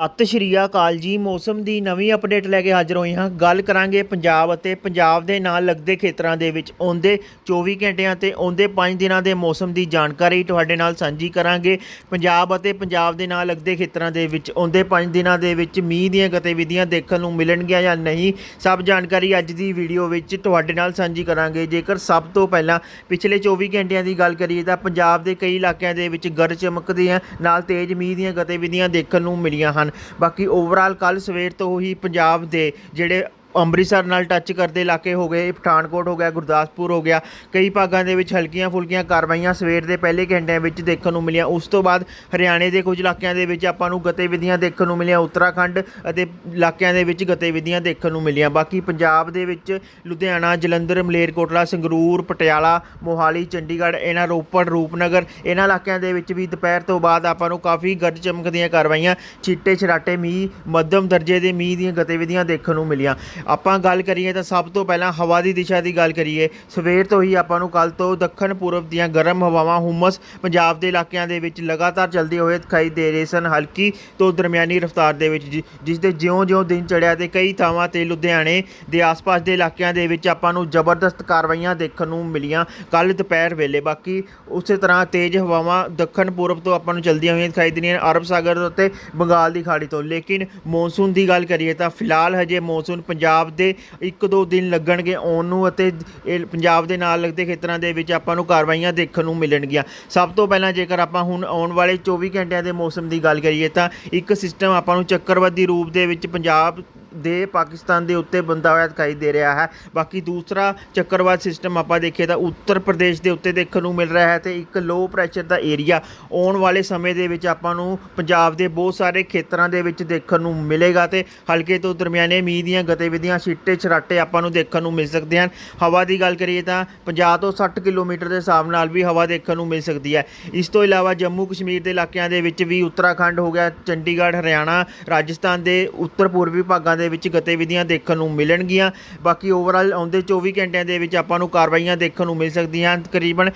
ਸਤਿ ਸ਼੍ਰੀ ਅਕਾਲ ਜੀ। ਮੌਸਮ ਦੀ ਨਵੀਂ ਅਪਡੇਟ ਲੈ ਕੇ ਹਾਜ਼ਰ ਹੋਏ ਹਾਂ। ਗੱਲ ਕਰਾਂਗੇ ਪੰਜਾਬ ਅਤੇ ਪੰਜਾਬ ਦੇ ਨਾਲ ਲੱਗਦੇ ਖੇਤਰਾਂ ਦੇ ਵਿੱਚ। ਆਉਂਦੇ 24 ਘੰਟਿਆਂ ਤੇ ਆਉਂਦੇ 5 ਦਿਨਾਂ ਦੇ ਮੌਸਮ ਦੀ ਜਾਣਕਾਰੀ ਤੁਹਾਡੇ ਨਾਲ ਸਾਂਝੀ ਕਰਾਂਗੇ। ਪੰਜਾਬ ਅਤੇ ਪੰਜਾਬ ਦੇ ਨਾਲ ਲੱਗਦੇ ਖੇਤਰਾਂ ਦੇ ਵਿੱਚ ਆਉਂਦੇ 5 ਦਿਨਾਂ ਦੇ ਵਿੱਚ ਮੀਂਹ ਦੀਆਂ ਗਤੀਵਿਧੀਆਂ ਦੇਖਣ ਨੂੰ ਮਿਲਣਗੀਆਂ ਜਾਂ ਨਹੀਂ, ਸਭ ਜਾਣਕਾਰੀ ਅੱਜ ਦੀ ਵੀਡੀਓ ਵਿੱਚ ਤੁਹਾਡੇ ਨਾਲ ਸਾਂਝੀ ਕਰਾਂਗੇ। ਜੇਕਰ ਸਭ ਤੋਂ ਪਹਿਲਾਂ ਪਿਛਲੇ 24 ਘੰਟਿਆਂ ਦੀ ਗੱਲ ਕਰੀਏ ਤਾਂ ਪੰਜਾਬ ਦੇ ਕਈ ਇਲਾਕਿਆਂ ਦੇ ਵਿੱਚ ਗਰਜ ਚਮਕਦੀਆਂ, ਨਾਲ ਤੇਜ਼ ਮੀਂਹ ਦੀਆਂ ਗਤੀਵਿਧੀਆਂ ਦੇਖਣ ਨੂੰ ਮਿਲੀਆਂ ਹਨ। ਬਾਕੀ ਓਵਰਆਲ ਕੱਲ੍ਹ ਸਵੇਰ ਤੋਂ ਹੀ ਪੰਜਾਬ ਦੇ ਜਿਹੜੇ ਅੰਮ੍ਰਿਤਸਰ ਨਾਲ ਟੱਚ ਕਰਦੇ ਇਲਾਕੇ ਹੋ ਗਏ, ਪਠਾਨਕੋਟ ਹੋ ਗਿਆ, ਗੁਰਦਾਸਪੁਰ ਹੋ ਗਿਆ, ਕਈ ਭਾਗਾਂ ਦੇ ਵਿੱਚ ਹਲਕੀਆਂ ਫੁਲਕੀਆਂ ਕਾਰਵਾਈਆਂ ਸਵੇਰ ਦੇ ਪਹਿਲੇ ਘੰਟਿਆਂ ਵਿੱਚ ਦੇਖਣ ਨੂੰ ਮਿਲੀਆਂ। ਉਸ ਤੋਂ ਬਾਅਦ ਹਰਿਆਣੇ ਦੇ ਕੁਝ ਇਲਾਕਿਆਂ ਦੇ ਵਿੱਚ ਆਪਾਂ ਨੂੰ ਗਤੀਵਿਧੀਆਂ ਦੇਖਣ ਨੂੰ ਮਿਲੀਆਂ, ਉੱਤਰਾਖੰਡ ਅਤੇ ਇਲਾਕਿਆਂ ਦੇ ਵਿੱਚ ਗਤੀਵਿਧੀਆਂ ਦੇਖਣ ਨੂੰ ਮਿਲੀਆਂ। ਬਾਕੀ ਪੰਜਾਬ ਦੇ ਵਿੱਚ ਲੁਧਿਆਣਾ, ਜਲੰਧਰ, ਮਲੇਰਕੋਟਲਾ, ਸੰਗਰੂਰ, ਪਟਿਆਲਾ, ਮੋਹਾਲੀ, ਚੰਡੀਗੜ੍ਹ, ਇਹਨਾਂ ਰੋਪੜ, ਰੂਪਨਗਰ, ਇਹਨਾਂ ਇਲਾਕਿਆਂ ਦੇ ਵਿੱਚ ਵੀ ਦੁਪਹਿਰ ਤੋਂ ਬਾਅਦ ਆਪਾਂ ਨੂੰ ਕਾਫੀ ਗਰਜ ਚਮਕ ਦੀਆਂ ਕਾਰਵਾਈਆਂ ਛਿੱਟੇ ਛਰਾਟੇ ਮੀਂਹ, ਮੱਧਮ ਦਰਜੇ ਦੇ ਮੀਂਹ ਦੀਆਂ ਗਤੀਵਿਧੀਆਂ ਦੇਖਣ ਨੂੰ ਮਿਲੀਆਂ। ਆਪਾਂ ਗੱਲ ਕਰੀਏ ਤਾਂ ਸਭ ਤੋਂ ਪਹਿਲਾਂ ਹਵਾ ਦੀ ਦਿਸ਼ਾ ਦੀ ਗੱਲ ਕਰੀਏ, ਸਵੇਰ ਤੋਂ ਹੀ ਆਪਾਂ ਨੂੰ ਕੱਲ ਤੋਂ ਦੱਖਣ ਪੂਰਬ ਦੀਆਂ ਗਰਮ ਹਵਾਵਾਂ ਹੁਮਸ ਪੰਜਾਬ ਦੇ ਇਲਾਕਿਆਂ ਦੇ ਵਿੱਚ ਲਗਾਤਾਰ ਚੱਲਦੇ ਹੋਏ ਦਿਖਾਈ ਦੇ ਰਹੇ ਸਨ, ਹਲਕੀ ਤੋਂ ਦਰਮਿਆਨੀ ਰਫ਼ਤਾਰ ਦੇ ਵਿੱਚ, ਜਿ- ਜਿਸ ਦੇ ਜਿਉਂ-ਜਿਉਂ ਦਿਨ ਚੜਿਆ ਤੇ ਕਈ ਥਾਵਾਂ ਤੇ ਲੁਧਿਆਣੇ ਦੇ ਆਸ-ਪਾਸ ਦੇ ਇਲਾਕਿਆਂ ਦੇ ਵਿੱਚ ਆਪਾਂ ਨੂੰ ਜ਼ਬਰਦਸਤ ਕਾਰਵਾਈਆਂ ਦੇਖਣ ਨੂੰ ਮਿਲੀਆਂ ਕੱਲ ਦੁਪਹਿਰ ਵੇਲੇ, ਬਾਕੀ ਉਸੇ ਤਰ੍ਹਾਂ ਤੇਜ਼ ਹਵਾਵਾਂ ਦੱਖਣ ਪੂਰਬ ਤੋਂ ਆਪਾਂ ਨੂੰ ਚਲਦੀਆਂ ਹੋਈਆਂ ਦਿਖਾਈ ਦਿੰਦੀਆਂ ਅਰਬ ਸਾਗਰ ਅਤੇ ਬੰਗਾਲ ਦੀ ਖਾੜੀ ਤੋਂ, ਲੇਕਿਨ ਮੌਨਸੂਨ ਦੀ ਗੱਲ ਕਰੀਏ ਤਾਂ ਫਿਲਹਾਲ ਹਜੇ ਮੌਨਸੂਨ ਪੰਜਾਬ ਪੰਜਾਬ ਦੇ ਇੱਕ ਦੋ ਦਿਨ ਲੱਗਣਗੇ ਆਉਣ ਨੂੰ ਅਤੇ ਇਹ ਪੰਜਾਬ ਦੇ ਨਾਲ ਲੱਗਦੇ ਖੇਤਰਾਂ ਦੇ ਵਿੱਚ ਆਪਾਂ ਨੂੰ ਕਾਰਵਾਈਆਂ ਦੇਖਣ ਨੂੰ ਮਿਲਣਗੀਆਂ। ਸਭ ਤੋਂ ਪਹਿਲਾਂ ਜੇਕਰ ਆਪਾਂ ਹੁਣ ਆਉਣ ਵਾਲੇ 24 ਘੰਟਿਆਂ ਦੇ ਮੌਸਮ ਦੀ ਗੱਲ ਕਰੀਏ ਤਾਂ ਇੱਕ ਸਿਸਟਮ ਆਪਾਂ ਨੂੰ ਚੱਕਰਵਾਦੀ ਰੂਪ ਦੇ ਵਿੱਚ ਪੰਜਾਬ ਦੇ ਪਾਕਿਸਤਾਨ ਦੇ ਉੱਤੇ ਬੰਦਾ ਹੋਇਆ ਦਿਖਾਈ ਦੇ ਰਿਹਾ ਹੈ। ਬਾਕੀ ਦੂਸਰਾ ਚੱਕਰਵਾਦ ਸਿਸਟਮ ਆਪਾਂ ਦੇਖੀਏ ਤਾਂ ਉੱਤਰ ਪ੍ਰਦੇਸ਼ ਦੇ ਉੱਤੇ ਦੇਖਣ ਨੂੰ ਮਿਲ ਰਿਹਾ ਹੈ ਤੇ ਇੱਕ ਲੋ ਪ੍ਰੈਸ਼ਰ ਦਾ ਏਰੀਆ ਆਉਣ ਵਾਲੇ ਸਮੇਂ ਦੇ ਵਿੱਚ ਆਪਾਂ ਨੂੰ ਪੰਜਾਬ ਦੇ ਬਹੁਤ ਸਾਰੇ ਖੇਤਰਾਂ ਦੇ ਵਿੱਚ ਦੇਖਣ ਨੂੰ ਮਿਲੇਗਾ ਤੇ ਹਲਕੇ ਤੋਂ ਦਰਮਿਆਨੇ ਮੀਂਹ ਦੀਆਂ ਗਤੀਵਿਧੀਆਂ, ਛਿੱਟੇ ਛਰਾਟੇ ਆਪਾਂ ਨੂੰ ਦੇਖਣ ਨੂੰ ਮਿਲ ਸਕਦੇ ਹਨ। ਹਵਾ ਦੀ ਗੱਲ ਕਰੀਏ ਤਾਂ 50 ਤੋਂ 60 ਕਿਲੋਮੀਟਰ ਦੇ ਹਿਸਾਬ ਨਾਲ ਵੀ ਹਵਾ ਦੇਖਣ ਨੂੰ ਮਿਲ ਸਕਦੀ ਹੈ। ਇਸ ਤੋਂ ਇਲਾਵਾ ਜੰਮੂ ਕਸ਼ਮੀਰ ਦੇ ਇਲਾਕਿਆਂ ਦੇ ਵਿੱਚ ਵੀ ਉੱਤਰਾਖੰਡ ਹੋ ਗਿਆ, ਚੰਡੀਗੜ੍ਹ, ਹਰਿਆਣਾ, ਰਾਜਸਥਾਨ ਦੇ ਉੱਤਰ ਪੂਰਬੀ ਭਾਗਾਂ ਦੇ ਵਿੱਚ ਗਤੀਵਿਧੀਆਂ ਦੇਖਣ ਨੂੰ ਮਿਲਣਗੀਆਂ। ਬਾਕੀ ਓਵਰਆਲ ਆਉਂਦੇ 24 ਘੰਟਿਆਂ ਦੇ ਵਿੱਚ ਆਪਾਂ ਨੂੰ ਕਾਰਵਾਈਆਂ ਦੇਖਣ ਨੂੰ ਮਿਲ ਸਕਦੀਆਂ ਤਕਰੀਬਨ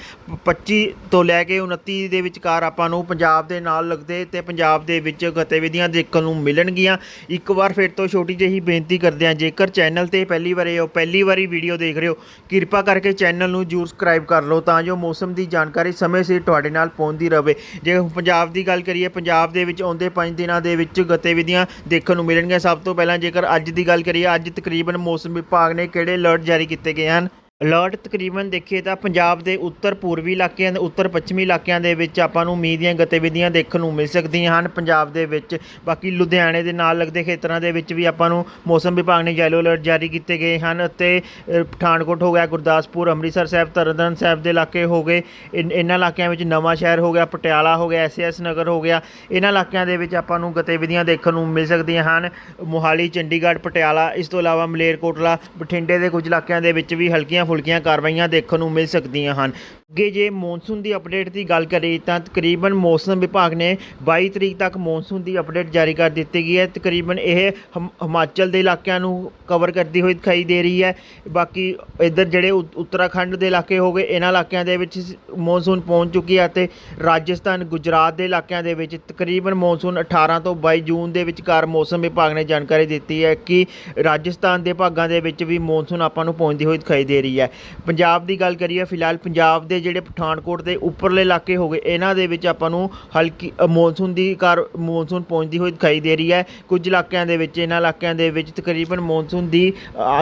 25 ਤੋਂ ਲੈ ਕੇ 29 ਦੇ ਵਿਚਕਾਰ ਆਪਾਂ ਨੂੰ ਪੰਜਾਬ ਦੇ ਨਾਲ ਲੱਗਦੇ ਤੇ ਪੰਜਾਬ ਦੇ ਵਿੱਚ ਗਤੀਵਿਧੀਆਂ ਦੇਖਣ ਨੂੰ ਮਿਲਣਗੀਆਂ। ਇੱਕ ਵਾਰ ਫਿਰ ਤੋਂ ਛੋਟੀ ਜਿਹੀ ਬੇਨਤੀ ਕਰਦੇ ਹਾਂ, ਜੇਕਰ ਚੈਨਲ ਤੇ ਪਹਿਲੀ ਵਾਰ ਹੋ ਪਹਿਲੀ ਵਾਰੀ ਵੀਡੀਓ ਦੇਖ ਰਹੇ ਹੋ, ਕਿਰਪਾ ਕਰਕੇ ਚੈਨਲ ਨੂੰ ਜਰੂਰ ਸਬਸਕ੍ਰਾਈਬ ਕਰ ਲਓ ਤਾਂ ਜੋ ਮੌਸਮ ਦੀ ਜਾਣਕਾਰੀ ਸਮੇਂ ਸਿਰ ਤੁਹਾਡੇ ਨਾਲ ਪਹੁੰਚਦੀ ਰਹੇ। ਜੇ ਪੰਜਾਬ ਦੀ ਗੱਲ ਕਰੀਏ, ਪੰਜਾਬ ਦੇ ਵਿੱਚ ਆਉਂਦੇ 5 ਦਿਨਾਂ ਦੇ ਵਿੱਚ ਗਤੀਵਿਧੀਆਂ ਦੇਖਣ ਨੂੰ ਮਿਲਣਗੀਆਂ। ਸਭ ਤੋਂ ਪਹਿਲਾਂ ਜੇ ਜੇਕਰ ਅੱਜ ਦੀ ਗੱਲ ਕਰੀਏ, ਅੱਜ ਤਕਰੀਬਨ ਮੌਸਮ ਵਿਭਾਗ ਨੇ ਕਿਹੜੇ ਅਲਰਟ ਜਾਰੀ ਕੀਤੇ ਗਏ ਹਨ? ਅਲਰਟ ਤਕਰੀਬਨ ਦੇਖੀਏ ਤਾਂ ਪੰਜਾਬ ਦੇ ਉੱਤਰ ਪੂਰਬੀ ਇਲਾਕਿਆਂ ਦੇ, ਉੱਤਰ ਪੱਛਮੀ ਇਲਾਕਿਆਂ ਦੇ ਵਿੱਚ ਆਪਾਂ ਨੂੰ ਮੀਂਹ ਦੀਆਂ ਗਤੀਵਿਧੀਆਂ ਦੇਖਣ ਨੂੰ ਮਿਲ ਸਕਦੀਆਂ ਹਨ। ਪੰਜਾਬ ਦੇ ਵਿੱਚ, ਬਾਕੀ ਲੁਧਿਆਣੇ ਦੇ ਨਾਲ ਲੱਗਦੇ ਖੇਤਰਾਂ ਦੇ ਵਿੱਚ ਵੀ ਆਪਾਂ ਨੂੰ ਮੌਸਮ ਵਿਭਾਗ ਨੇ ਯੈਲੋ ਅਲਰਟ ਜਾਰੀ ਕੀਤੇ ਗਏ ਹਨ ਅਤੇ ਪਠਾਨਕੋਟ ਹੋ ਗਿਆ, ਗੁਰਦਾਸਪੁਰ, ਅੰਮ੍ਰਿਤਸਰ ਸਾਹਿਬ, ਤਰਨਤਾਰਨ ਸਾਹਿਬ ਦੇ ਇਲਾਕੇ ਹੋ ਗਏ। ਇਨ- ਇਹਨਾਂ ਇਲਾਕਿਆਂ ਵਿੱਚ ਨਵਾਂ ਸ਼ਹਿਰ ਹੋ ਗਿਆ, ਪਟਿਆਲਾ ਹੋ ਗਿਆ ਐਸਐਸ ਨਗਰ ਹੋ ਗਿਆ। ਇਹਨਾਂ ਇਲਾਕਿਆਂ ਦੇ ਵਿੱਚ ਆਪਾਂ ਨੂੰ ਗਤੀਵਿਧੀਆਂ ਦੇਖਣ ਨੂੰ ਮਿਲ ਸਕਦੀਆਂ ਹਨ। ਮੋਹਾਲੀ, ਚੰਡੀਗੜ੍ਹ, ਪਟਿਆਲਾ, ਇਸ ਤੋਂ ਇਲਾਵਾ ਮਲੇਰਕੋਟਲਾ, ਬਠਿੰਡੇ ਦੇ ਕੁਝ ਇਲਾਕਿਆਂ ਦੇ ਵਿੱਚ ਵੀ ਹਲਕੀਆਂ ਫੁਲਕੀਆਂ ਕਾਰਵਾਈਆਂ ਦੇਖਣ ਨੂੰ ਮਿਲ ਸਕਦੀਆਂ ਹਨ। ਅੱਗੇ ਜੇ ਮੌਨਸੂਨ ਦੀ ਅਪਡੇਟ ਦੀ ਗੱਲ ਕਰੀਏ ਤਾਂ ਤਕਰੀਬਨ ਮੌਸਮ ਵਿਭਾਗ ਨੇ 22 ਤਰੀਕ ਤੱਕ ਮੌਨਸੂਨ ਦੀ ਅਪਡੇਟ ਜਾਰੀ ਕਰ ਦਿੱਤੀ ਗਈ ਹੈ। ਤਕਰੀਬਨ ਇਹ ਹਮ- ਹਿਮਾਚਲ ਦੇ ਇਲਾਕਿਆਂ ਨੂੰ ਕਵਰ ਕਰਦੀ ਹੋਈ ਦਿਖਾਈ ਦੇ ਰਹੀ ਹੈ। ਬਾਕੀ ਇੱਧਰ ਜਿਹੜੇ ਉ- ਉੱਤਰਾਖੰਡ ਦੇ ਇਲਾਕੇ ਹੋ ਗਏ, ਇਹਨਾਂ ਇਲਾਕਿਆਂ ਦੇ ਵਿੱਚ ਮੌਨਸੂਨ ਪਹੁੰਚ ਚੁੱਕੀ ਹੈ ਅਤੇ ਰਾਜਸਥਾਨ, ਗੁਜਰਾਤ ਦੇ ਇਲਾਕਿਆਂ ਦੇ ਵਿੱਚ ਤਕਰੀਬਨ ਮੌਨਸੂਨ 18 ਤੋਂ 22 ਜੂਨ ਦੇ ਵਿਚਕਾਰ ਮੌਸਮ ਵਿਭਾਗ ਨੇ ਜਾਣਕਾਰੀ ਦਿੱਤੀ ਹੈ ਕਿ ਰਾਜਸਥਾਨ ਦੇ ਭਾਗਾਂ ਦੇ ਵਿੱਚ ਵੀ ਮੌਨਸੂਨ ਆਪਾਂ ਨੂੰ ਪਹੁੰਚਦੀ ਹੋਈ ਦਿਖਾਈ ਦੇ ਰਹੀ ਹੈ। ਪੰਜਾਬ ਦੀ ਗੱਲ ਕਰੀਏ, ਫਿਲਹਾਲ ਪੰਜਾਬ ਦੇ ਜਿਹੜੇ ਪਠਾਨਕੋਟ ਦੇ ਉੱਪਰਲੇ ਇਲਾਕੇ ਹੋ ਗਏ, ਇਹਨਾਂ ਦੇ ਵਿੱਚ ਆਪਾਂ ਨੂੰ ਹਲਕੀ ਮੌਨਸੂਨ ਦੀ ਕਾਰ ਮੌਨਸੂਨ ਪਹੁੰਚਦੀ ਹੋਈ ਦਿਖਾਈ ਦੇ ਰਹੀ ਹੈ। ਕੁਝ ਇਲਾਕਿਆਂ ਦੇ ਵਿੱਚ, ਇਹਨਾਂ ਇਲਾਕਿਆਂ ਦੇ ਵਿੱਚ ਤਕਰੀਬਨ ਮੌਨਸੂਨ ਦੀ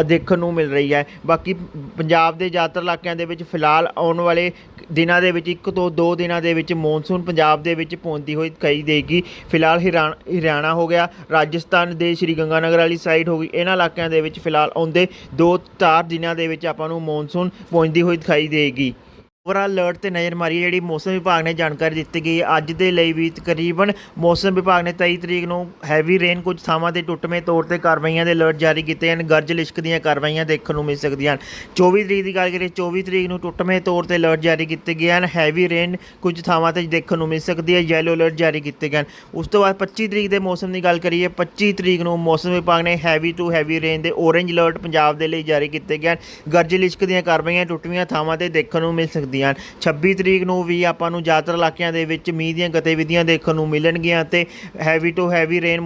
ਦੇਖਣ ਨੂੰ ਮਿਲ ਰਹੀ ਹੈ। ਬਾਕੀ ਪੰਜਾਬ ਦੇ ਜ਼ਿਆਦਾਤਰ ਇਲਾਕਿਆਂ ਦੇ ਵਿੱਚ ਫਿਲਹਾਲ ਆਉਣ ਵਾਲੇ ਦਿਨਾਂ ਦੇ ਵਿੱਚ, ਇੱਕ ਤੋਂ ਦੋ ਦਿਨਾਂ ਦੇ ਵਿੱਚ ਮੌਨਸੂਨ ਪੰਜਾਬ ਦੇ ਵਿੱਚ ਪਹੁੰਚਦੀ ਹੋਈ ਦਿਖਾਈ ਦੇਗੀ। ਫਿਲਹਾਲ ਹਰਿਆਣਾ ਹਰਿਆਣਾ ਹੋ ਗਿਆ, ਰਾਜਸਥਾਨ ਦੇ ਸ਼੍ਰੀ ਗੰਗਾਨਗਰ ਵਾਲੀ ਸਾਈਡ ਹੋ ਗਈ। ਇਹਨਾਂ ਇਲਾਕਿਆਂ ਦੇ ਵਿੱਚ ਫਿਲਹਾਲ ਆਉਂਦੇ ਦੋ ਚਾਰ ਦਿਨਾਂ ਦੇ ਵਿੱਚ ਆਪਾਂ ਨੂੰ ਮੌਨਸੂਨ ਪਹੁੰਚਦੀ ਹੋਈ ਦਿਖਾਈ ਦੇਗੀ। ਓਵਰਆਲ ਅਲਰਟ ਤੇ ਨਜ਼ਰ ਮਾਰੀਏ ਜਿਹੜੀ ਮੌਸਮ ਵਿਭਾਗ ਨੇ ਜਾਣਕਾਰੀ ਦਿੱਤੀ ਗਈ ਹੈ। ਅੱਜ ਦੇ ਲਈ ਵੀ ਤਕਰੀਬਨ ਮੌਸਮ ਵਿਭਾਗ ਨੇ 23 ਤਰੀਕ ਨੂੰ ਹੈਵੀ ਰੇਨ ਕੁਝ ਥਾਵਾਂ ਤੇ ਟੁੱਟਵੇਂ ਤੌਰ ਤੇ ਕਾਰਵਾਈਆਂ ਦੇ ਅਲਰਟ ਜਾਰੀ ਕੀਤੇ ਹਨ। ਗਰਜ ਲਿਸ਼ਕ ਦੀਆਂ ਕਾਰਵਾਈਆਂ ਦੇਖਣ ਨੂੰ ਮਿਲ ਸਕਦੀਆਂ ਹਨ। 24 ਤਰੀਕ ਦੀ ਗੱਲ ਕਰੀਏ 24 ਤਰੀਕ ਨੂੰ ਟੁੱਟਵੇਂ ਤੌਰ ਤੇ ਅਲਰਟ ਜਾਰੀ ਕੀਤੇ ਗਏ ਹਨ। ਹੈਵੀ ਰੇਨ ਕੁਝ ਥਾਵਾਂ ਤੇ ਦੇਖਣ ਨੂੰ ਮਿਲ ਸਕਦੀ ਹੈ। ਯੈਲੋ ਅਲਰਟ ਜਾਰੀ ਕੀਤੇ ਗਏ ਹਨ। ਉਸ ਤੋਂ ਬਾਅਦ 25 ਤਰੀਕ ਦੇ ਮੌਸਮ ਦੀ ਗੱਲ ਕਰੀਏ 25 ਤਰੀਕ ਨੂੰ ਮੌਸਮ ਵਿਭਾਗ ਨੇ ਹੈਵੀ ਟੂ ਹੈਵੀ ਰੇਨ ਦੇ ਔਰੇਂਜ ਅਲਰਟ ਪੰਜਾਬ ਦੇ ਲਈ ਜਾਰੀ ਕੀਤੇ ਗਏ ਹਨ। ਗਰਜ ਲਿਸ਼ਕ ਦੀਆਂ ਕਾਰਵਾਈਆਂ ਟੁੱਟਵੀਆਂ ਥਾਵਾਂ ਤੇ ਦੇਖਣ ਨੂੰ ਮਿਲ ਸਕਦੀਆਂ ਹਨ। 26 ਤਰੀਕ ਨੂੰ ਵੀ ਆਪਾਂ ਨੂੰ ਜ਼ਿਆਦਾਤਰ ਇਲਾਕਿਆਂ ਦੇ ਵਿੱਚ ਮੀਂਹ ਦੀਆਂ ਗਤੀਵਿਧੀਆਂ ਦੇਖਣ ਨੂੰ ਮਿਲਣਗੀਆਂ ਤੇ ਹੈਵੀ ਟੂ ਹੈਵੀ ਰੇਨ